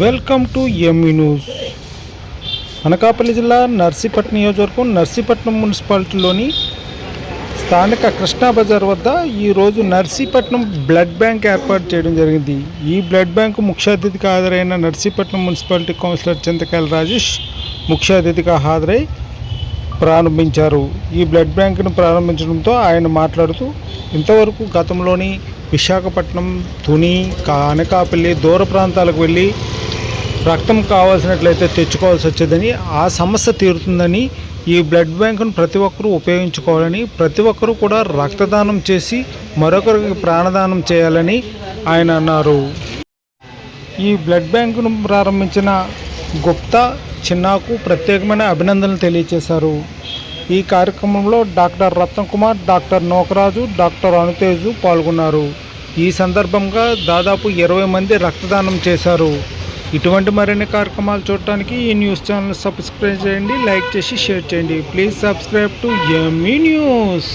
Welcome to ME news Anakapalli జిల్లా నర్సీపట్నం నియోజకవర్గం నర్సీపట్నం మున్సిపాలిటీలోని స్థానిక కృష్ణా బజార్ వద్ద ఈరోజు నర్సీపట్నం బ్లడ్ బ్యాంక్ ఏర్పాటు చేయడం జరిగింది. ఈ బ్లడ్ బ్యాంకు ముఖ్య అతిథిగా హాజరైన నర్సీపట్నం మున్సిపాలిటీ కౌన్సిలర్ చింతకాయల రాజేష్ ముఖ్య అతిథిగా హాజరై ప్రారంభించారు. ఈ బ్లడ్ బ్యాంకును ప్రారంభించడంతో ఆయన మాట్లాడుతూ ఇంతవరకు గతంలోని విశాఖపట్నం తుని అనకాపల్లి దూర ప్రాంతాలకు వెళ్ళి రక్తం కావాల్సినట్లయితే తెచ్చుకోవాల్సి వచ్చేదని ఆ సమస్య తీరుతుందని ఈ బ్లడ్ బ్యాంకును ప్రతి ఒక్కరూ ఉపయోగించుకోవాలని ప్రతి ఒక్కరూ కూడా రక్తదానం చేసి మరొకరికి ప్రాణదానం చేయాలని ఆయన అన్నారు. ఈ బ్లడ్ బ్యాంకును ప్రారంభించిన గుప్తా చిన్నాకు ప్రత్యేకమైన అభినందనలు తెలియజేశారు ఈ కార్యక్రమంలో doctor Ratna Kumar doctor Nokaraju doctor Anuteju పాల్గొన్నారు. ఈ సందర్భంగా దాదాపు ఇరవై మంది రక్తదానం చేశారు. ఇటువంటి మరిన్ని కార్యక్రమాలు చూడటానికి ఈ న్యూస్ ఛానల్ సబ్స్క్రైబ్ చేయండి లైక్ చేసి షేర్ చేయండి. Please subscribe to ME news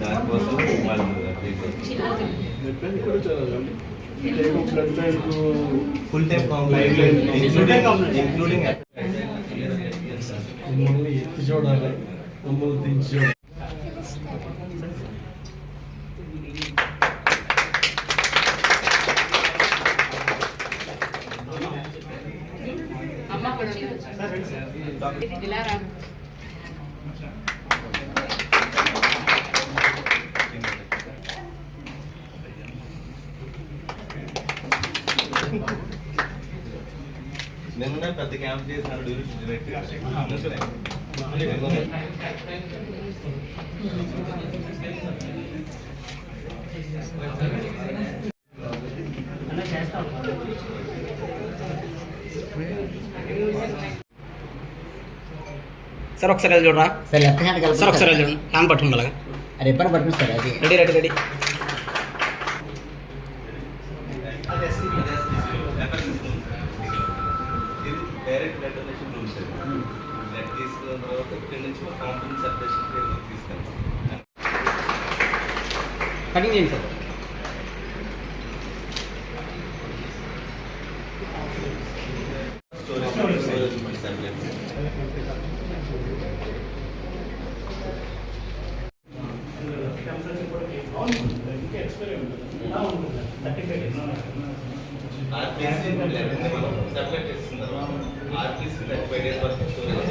దానికోసం ఫుల్ టైం ఇంక్లూడింగ్ ఇంక్లూడింగ్ మమ్మల్ని ఎత్తి చూడాలి మమ్మల్ని దించి చూడాలి అమ్మ కూడా ఉంది. ఇలా రా. నిన్న పెద్ద క్యాంప్ చేసినాడు డైరెక్ట్ సార్ ఒకసారి వెళ్ళి చూడరా? సార్ లెఫ్ట్ హ్యాండ్ కలిపి సార్ ఒకసారి వెళ్ళి చూడండి హ్యాండ్ పట్టుకుని అలాగా. రిబ్బన్ పట్టిన సార్ అది? రెడీ రెడీ రెడీ ఇది direct blood donation room sir blood తీసుకున్న తర్వాత ఇక్కడి నుంచి కాంపౌండ్ సెపరేషన్ తీసుకెళ్తాం కటింగ్ చేయండి sir storage separate RTC blood మనం సెపరేట్ చేస్తున్నాం ఆర్టీసీ బ్లడ్ ఫైవ్ డేస్ వరకు స్టోరేజ్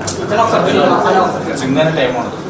టైం ఉండదు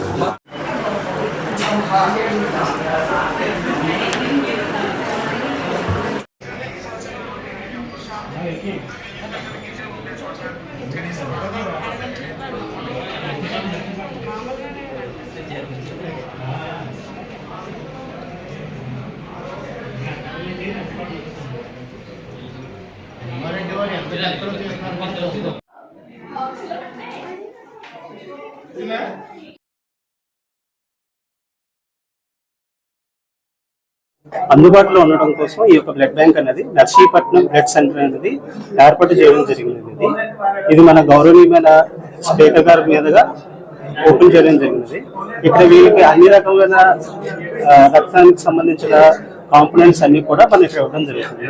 అందుబాటులో ఉండడం కోసం ఈ యొక్క బ్లడ్ బ్యాంక్ అనేది నర్సీపట్నం బ్లడ్ సెంటర్ అనేది ఏర్పాటు చేయడం జరిగింది ఇది ఇది మన గౌరవనీయమైన స్పీకర్ గారి మీదుగా ఓపెన్ చేయడం జరిగింది ఇక్కడ వీళ్ళకి అన్ని రకమైన రక్తానికి సంబంధించిన కాంపోనెంట్స్ అన్ని కూడా మనం ఇక్కడ ఇవ్వడం జరుగుతుంది.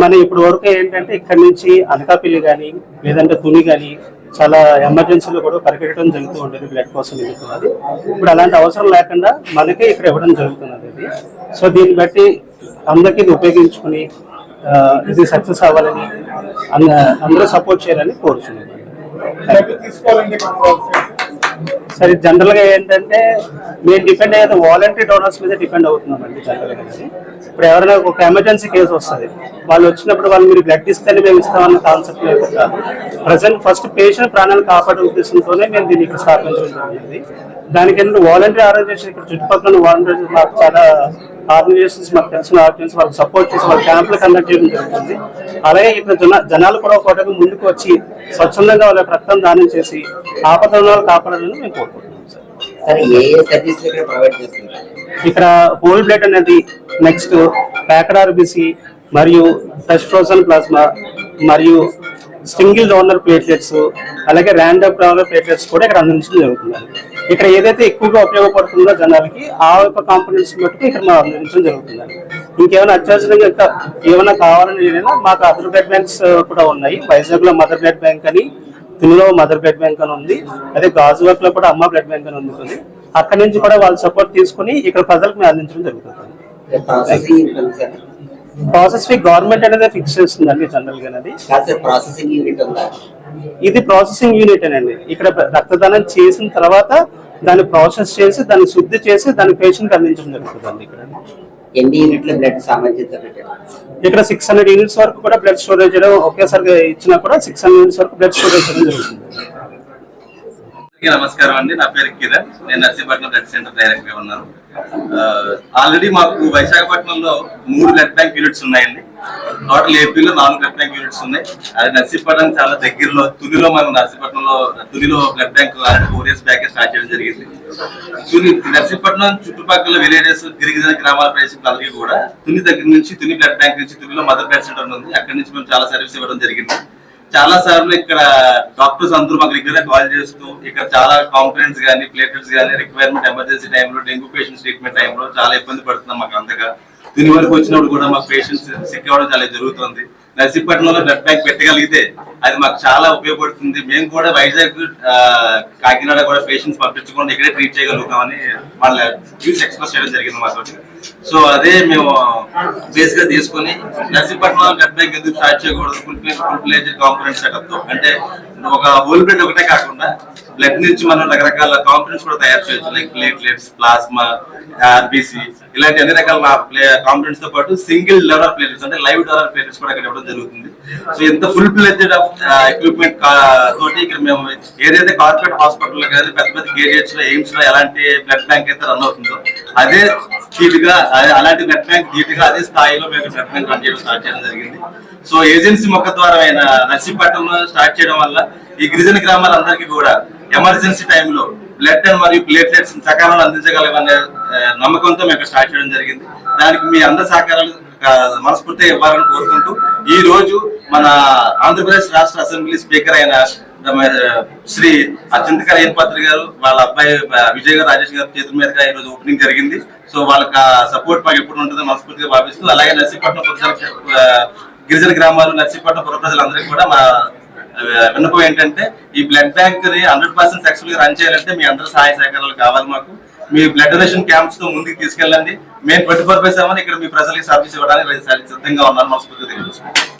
మన ఇప్పుడు వరకు ఏంటంటే ఇక్కడ నుంచి అనకాపల్లి కానీ లేదంటే తుని కానీ చాలా ఎమర్జెన్సీలో కూడా పరిగెట్టడం జరుగుతూ ఉండేది బ్లడ్ కోసం జరుగుతున్నది ఇప్పుడు అలాంటి అవసరం లేకుండా మనకే ఇక్కడ ఇవ్వడం జరుగుతున్నది ఇది. సో దీన్ని బట్టి అందరికీ ఇది ఉపయోగించుకుని ఇది సక్సెస్ అవ్వాలని అందరూ సపోర్ట్ చేయాలని కోరుచున్నాను. సరే జనరల్గా ఏంటంటే మేము డిపెండ్ అయ్యేది వాలంటరీ డోనర్స్ మీద డిపెండ్ అవుతున్నాం అండి జనరల్గా. ఇప్పుడు ఎవరైనా ఒక ఎమర్జెన్సీ కేసు వస్తుంది వాళ్ళు వచ్చినప్పుడు వాళ్ళు మీరు బ్లడ్ ఇస్తేనే మేము ఇస్తామన్న కాన్సెప్ట్ లేదు కాదు ప్రజెంట్ ఫస్ట్ పేషెంట్ ప్రాణాలు కాపాడే ఉద్దేశంతోనే మేము దీన్ని ఇక్కడ స్థాపించడం జరిగింది. దానికి ఏంటంటే వాలంటరీ ఆర్గనైజేషన్ ఇక్కడ చుట్టుపక్కల వాలంటీర్స్ మాకు చాలా ఆర్గనైజేషన్స్ మాకు తెలిసిన ఆర్గనైజేషన్స్ వాళ్ళకి సపోర్ట్ చేసి వాళ్ళ క్యాంపులు కండక్ట్ చేయడం జరుగుతుంది. అలాగే ఇక్కడ జన జనాలు కూడా ఒక ముందుకు వచ్చి స్వచ్ఛందంగా వాళ్ళ రక్తం దానం చేసి ఆపదలను కాపాడాలని మేము కోరుకుంటున్నాం ఇక్కడ ప్రొవైడ్ చేస్తున్నారు ఇక్కడ హోల్ బ్లడ్ అనేది నెక్స్ట్ ప్యాకెడ్ ఆర్బిసి మరియు ఫ్రెష్ ఫ్రోజన్ ప్లాస్మా మరియు సింగిల్ డోనర్ ప్లేట్లెట్స్ అలాగే ర్యాండమ్ డోనర్ ప్లేట్లెట్స్ కూడా ఇక్కడ అందించడం జరుగుతుంది. ఇక్కడ ఏదైతే ఎక్కువగా ఉపయోగపడుతుందో జనాలకి ఆ యొక్క కాంపనెంట్స్ బట్టి ఇక్కడ మనం అందించడం జరుగుతుంది. ఇంకేమైనా అత్యవసరంగా ఇంకా ఏమైనా కావాలని ఏదైనా మాకు అదర్ బ్లడ్ బ్యాంక్స్ కూడా ఉన్నాయి. వైజాగ్లో మదర్ బ్లడ్ బ్యాంక్ అని తునిలో మదర్ బ్లడ్ బ్యాంక్ అని ఉంది. అదే గాజువాక్లో కూడా అమ్మ బ్లడ్ బ్యాంక్ అని ఉంది అక్కడ నుంచి కూడా వాళ్ళ సపోర్ట్ తీసుకుని ఇక్కడ ప్రజలకు మేము అందించడం జరుగుతుంది. ప్రాసెస్ ఫీ గవర్నమెంట్ అనేది ఫిక్స్ చేస్తుందండి జనరల్గా అనేది. సార్ ప్రాసెసింగ్ యూనిట్ ఉందా? ఇది ప్రాసెసింగ్ యూనిట్ అండి ఇక్కడ రక్తదానం చేసిన తర్వాత దాన్ని ప్రాసెస్ చేసి దాన్ని శుద్ధి చేసి దాన్ని పేషెంట్ అందించడం జరుగుతుందండి ఇక్కడ. ఎన్ని యూనిట్ల బ్లడ్ సామర్థ్యత ఇక్కడ సిక్స్ హండ్రెడ్ యూనిట్స్ వరకు కూడా బ్లడ్ స్టోరేజ్ ఒకేసారి ఇచ్చినా కూడా సిక్స్ హండ్రెడ్ యూనిట్స్ వరకు బ్లడ్ స్టోరేజ్ జరుగుతుంది. నమస్కారం అండి. నా పేరు కిరణ్. నేను నర్సీపట్నం బ్లడ్ సెంటర్ డైరెక్టర్గా ఉన్నాను ఆల్రెడీ మాకు విశాఖపట్నంలో మూడు బ్లడ్ బ్యాంక్ యూనిట్స్ ఉన్నాయండి. టోటల్ ఏపీలో నాలుగు బ్లడ్ బ్యాంక్ యూనిట్స్ ఉన్నాయి. అది నర్సీపట్నం చాలా దగ్గరలో తునిలో మనం నర్సీపట్నంలో తునిలో blood bank four years back start చేయడం జరిగింది. తుని నర్సీపట్నం చుట్టుపక్కల విలేజెస్ గిరిగిరిజన గ్రామాల ప్రదేశాలకి కూడా తుని దగ్గర నుంచి తుని బ్లడ్ బ్యాంక్ నుంచి తునిలో మదర్ బ్లడ్ సెంటర్ ఉంది. అక్కడ నుంచి మేము చాలా సర్వీస్ ఇవ్వడం జరిగింది. చాలా సార్లు ఇక్కడ డాక్టర్స్ అందరూ మాకు రెగ్యులర్ కాల్ చేస్తూ ఇక్కడ చాలా కాంప్లైంట్స్ కానీ ప్లేటెట్స్ కానీ రిక్వైర్మెంట్ ఎమర్జెన్సీ టైంలో డెంగ్యూ పేషెంట్స్ ట్రీట్మెంట్ టైంలో చాలా ఇబ్బంది పడుతున్నాం మాకు అంతగా. దీని వరకు వచ్చినప్పుడు కూడా మాకు పేషెంట్స్ సిక్ అవ్వడం చాలా జరుగుతుంది. నర్సీపట్నంలో బ్లడ్ బ్యాంక్ పెట్టగలిగితే అది మాకు చాలా ఉపయోగపడుతుంది. మేము కూడా వైజాగ్ కాకినాడ కూడా పేషెంట్స్ పంపించకుండా ఇక్కడే ట్రీట్ చేయగలుగుతామని వాళ్ళ వ్యూస్ ఎక్స్ప్రెస్ చేయడం జరిగింది మాతో సో అదే మేము బేస్గా తీసుకొని నర్సీపట్నంలో బ్లడ్ బ్యాంక్ ఎందుకు స్టార్ట్ చేయకూడదు? Full fledged full fledged competent సెటప్తో. అంటే ఒక హోల్ బ్లడ్ ఒకటే కాకుండా బ్లడ్ నుంచి మనం రకరకాల కాంపనెంట్స్ కూడా తయారు చేయొచ్చు. లైక్ ప్లేట్లెట్స్ ప్లాస్మా ఆర్బిసి ఇలాంటి అన్ని రకాల కాంపనెంట్స్తో పాటు సింగిల్ డోనర్ ప్లేటెట్స్ అంటే లైవ్ డోనర్ ప్లేటెట్స్ కూడా ఇక్కడ ఇవ్వడం జరుగుతుంది. సో ఎంత ఫుల్ ప్లేటెడ్ ఎక్విప్మెంట్ తోటి ఇక్కడ మేము ఏదైతే కార్పొరేట్ హాస్పిటల్ కానీ పెద్ద పెద్ద కేజీహెచ్లో ఎయిమ్స్లో ఎలాంటి బ్లడ్ బ్యాంక్ అయితే రన్ అవుతుందో అదే ధీటుగా అలాంటి బ్లడ్ బ్యాంక్ ధీటుగా అదే స్థాయిలో మేము బ్లడ్ బ్యాంక్ రన్ చేయడం స్టార్ట్ చేయడం జరిగింది. సో ఏజెన్సీ మొక్క ద్వారా నర్సీపట్నంలో స్టార్ట్ చేయడం వల్ల ఈ గిరిజన గ్రామాలందరికీ కూడా ఎమర్జెన్సీ టైంలో బ్లడ్ అండ్ మరియు ప్లేట్లెట్స్ సకాలంలో అందించగలమనే నమ్మకంతో మేము స్టార్ట్ చేయడం జరిగింది. దానికి మీ అందరి సహకారాలు మనస్ఫూర్తిగా ఇవ్వాలని కోరుకుంటూ ఈ రోజు మన ఆంధ్రప్రదేశ్ రాష్ట్ర అసెంబ్లీ స్పీకర్ అయిన శ్రీ అత్యంతకర ఏర్పాత్రి గారు వాళ్ళ అబ్బాయి విజయ్ గారు రాజేష్ గారి చేతుల మీదుగా ఈ రోజు ఓపెనింగ్ జరిగింది. సో వాళ్ళకి సపోర్ట్ మాకు ఎప్పుడు ఉంటుందో మనస్ఫూర్తిగా భావిస్తూ అలాగే నర్సీపట్నం గిరిజన గ్రామాలు నర్సీపట్నం పుర ప్రజలందరికీ కూడా మా విన్నపం ఏంటంటే ఈ బ్లడ్ బ్యాంక్ని హండ్రెడ్ పర్సెంట్ సక్సెస్ఫుల్గా రన్ చేయాలంటే మీ అందరూ సహాయ సహకారాలు కావాలి మాకు. మీ బ్లడ్ డొనేషన్ క్యాంప్స్తో ముందుకు తీసుకెళ్ళండి. మేము ట్వంటీ ఫోర్ బై సెవెన్ ఇక్కడ మీ ప్రజలకి సర్వీస్ ఇవ్వడానికి సిద్ధంగా ఉన్నాను మనస్ఫూర్తిగా తెలియజేస్తున్నాను